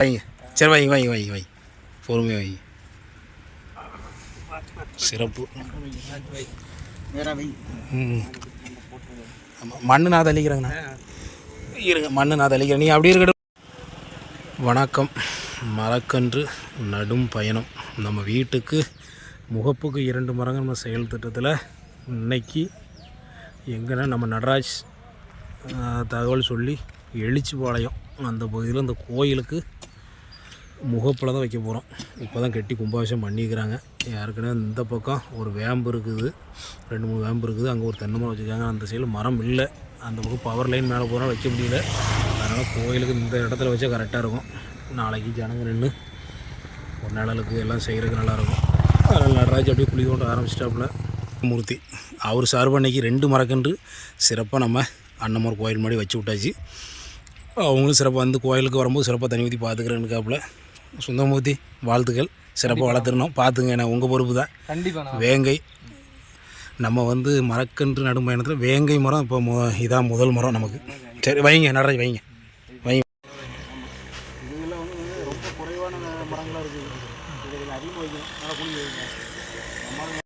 வைங்க சரி வைங்க வைங்க வைங்க வைங்க. பொறுமையாக வைங்க. சிறப்பு. ஆமாம் மண்ணு நான் தள்ளிக்கிறேங்கண்ணா இருங்க மண்ணு நான் தள்ளிக்கிறேன் நீ அப்படி இருக்கட்டும். வணக்கம். மரக்கன்று நடும் பயணம். நம்ம வீட்டுக்கு முகப்புக்கு இரண்டு மரங்கள் நம்ம செயல் திட்டத்தில் இன்னைக்கு எங்கன்னா நம்ம நடராஜ் தகவல் சொல்லி எழுச்சிபாளையம் அந்த பகுதியில் அந்த கோயிலுக்கு முகப்பில் தான் வைக்க போகிறோம் இப்போ தான் கட்டி கும்பாபிஷம் பண்ணிக்கிறாங்க. ஏற்கனவே இந்த பக்கம் ஒரு வேம்பு இருக்குது. ரெண்டு மூணு வேம்பு இருக்குது. அங்கே ஒரு தென்னை மரம் வச்சுருக்காங்க. அந்த சைடில் மரம் இல்லை. அந்த பக்கம் பவர் லைன் மேலே போகிறோம் வைக்க முடியல. அதனால் கோயிலுக்கு இந்த இடத்துல வச்சா கரெக்டாக இருக்கும். நாளைக்கு ஜனங்க நின்று ஒரு நிழலுக்கு எல்லாம் செய்கிறதுக்கு நல்லாயிருக்கும் அதனால் நடராஜ் அப்படியே குழி தோண்ட ஆரம்பிச்சிட்டாப்புல. மூர்த்தி அவர் சார்பு அன்னைக்கு ரெண்டு மரக்கன்று சிறப்பாக நம்ம அன்னமர் கோயில் முன்னாடி வச்சு விட்டாச்சு. அவங்களும் சிறப்பாக வந்து கோயிலுக்கு வரும்போது சிறப்பாக தனி ஊற்றி பார்த்துக்கிறேன்னுக்காப்புல சுந்தரமூர்த்தி வாழ்த்துக்கள். சிறப்பாக வளர்த்துடணும் பார்த்துங்க நான் உங்கள் பொறுப்பு தான். கண்டிப்பாண்ணா வேங்கை. நம்ம வந்து மரக்கன்று நடும் பயணத்தில் வேங்கை மரம் இப்போ மு இதான் முதல் மரம் நமக்கு. சரி வைங்க நடராஜ் வைங்க. வைங்க. ரொம்ப குறைவான மரங்களாக இருக்குது. அதிகமாக